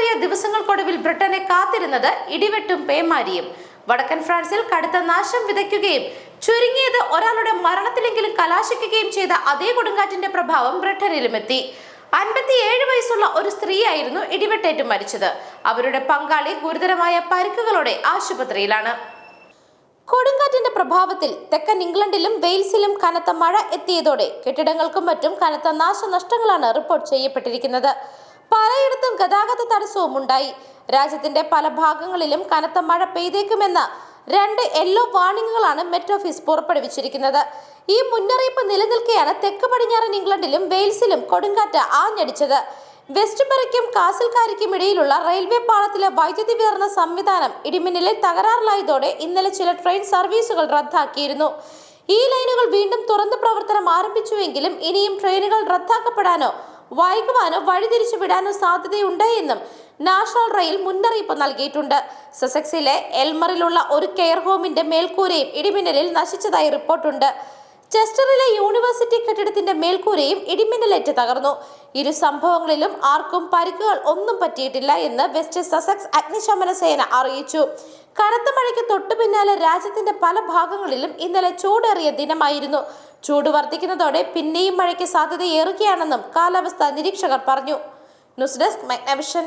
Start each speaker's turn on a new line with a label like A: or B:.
A: ചൂടേറിയ ദിവസങ്ങൾക്കൊടുവിൽ ബ്രിട്ടനെ കാത്തിരുന്നത് ഇടിവെട്ടും പേമാരിയും. വടക്കൻ ഫ്രാൻസിൽ കടുത്ത നാശം വിതയ്ക്കുകയും ചുരുങ്ങിയത് ഒരാളുടെ മരണത്തിലെങ്കിലും കലാശിക്കുകയും ചെയ്ത അതേ കൊടുങ്കാറ്റിന്റെ പ്രഭാവം ബ്രിട്ടനിലും എത്തി അൻപത്തിയേഴ് വയസ്സുള്ള ഒരു സ്ത്രീയായിരുന്നു ഇടിവെട്ടേറ്റ് മരിച്ചത്. അവരുടെ പങ്കാളി ഗുരുതരമായ പരിക്കുകളോടെ ആശുപത്രിയിലാണ്. കൊടുങ്കാറ്റിന്റെ പ്രഭാവത്തിൽ തെക്കൻ ഇംഗ്ലണ്ടിലും വെയിൽസിലും കനത്ത മഴ എത്തിയതോടെ കെട്ടിടങ്ങൾക്കും മറ്റും കനത്ത നാശനഷ്ടങ്ങളാണ് റിപ്പോർട്ട് ചെയ്യപ്പെട്ടിരിക്കുന്നത്. പലയിടത്തും ഗതാഗത തടസ്സവും ഉണ്ടായി. രാജ്യത്തിന്റെ പല ഭാഗങ്ങളിലും കനത്ത മഴ പെയ്തേക്കുമെന്ന് രണ്ട് യെല്ലോ വാർണിംഗുകളാണ് മെറ്റ് ഓഫീസ് പുറപ്പെടുവിച്ചിരിക്കുന്നത്. ഈ മുന്നറിയിപ്പ് നിലനിൽക്കെയാണ് തെക്ക് പടിഞ്ഞാറൻ ഇംഗ്ലണ്ടിലും വെയിൽസിലും കൊടുങ്കാറ്റ് ആഞ്ഞടിച്ചത്. വെസ്റ്റ് പെറയ്ക്കും കാസിൽക്കാരിക്കും ഇടയിലുള്ള റെയിൽവേ പാളത്തിലെ വൈദ്യുതി വിതരണ സംവിധാനം ഇടിമിന്നലിൽ തകരാറിലായതോടെ ഇന്നലെ ചില ട്രെയിൻ സർവീസുകൾ റദ്ദാക്കിയിരുന്നു. ഈ ലൈനുകൾ വീണ്ടും തുറന്ന് പ്രവർത്തനം ആരംഭിച്ചുവെങ്കിലും ഇനിയും ട്രെയിനുകൾ റദ്ദാക്കപ്പെടാനോ വൈകുവാനോ വഴിതിരിച്ചു വിടാനോ സാധ്യതയുണ്ട് എന്നും നാഷണൽ റെയിൽ മുന്നറിയിപ്പ് നൽകിയിട്ടുണ്ട്. സസക്സിലെ എൽമറിലുള്ള ഒരു കെയർ ഹോമിന്റെ മേൽക്കൂരയും ഇടിമിന്നലിൽ നശിച്ചതായി റിപ്പോർട്ടുണ്ട്. ചെസ്റ്ററിലെ യൂണിവേഴ്സിറ്റി കെട്ടിടത്തിന്റെ മേൽക്കൂരയും ഇടിമിന്നലേറ്റ് തകർന്നു. ഇരു സംഭവങ്ങളിലും ആർക്കും പരിക്കുകൾ ഒന്നും പറ്റിയിട്ടില്ല എന്ന് വെസ്റ്റ് സസക്സ് അഗ്നിശമന സേന അറിയിച്ചു. കനത്ത മഴയ്ക്ക് തൊട്ടു പിന്നാലെ രാജ്യത്തിന്റെ പല ഭാഗങ്ങളിലും ഇന്നലെ ചൂടേറിയ ദിനമായിരുന്നു. ചൂട് വർദ്ധിക്കുന്നതോടെ പിന്നെയും മഴയ്ക്ക് സാധ്യതയേറുകയാണെന്നും കാലാവസ്ഥാ നിരീക്ഷകർ പറഞ്ഞു. News desk മെഗ്നവിഷൻ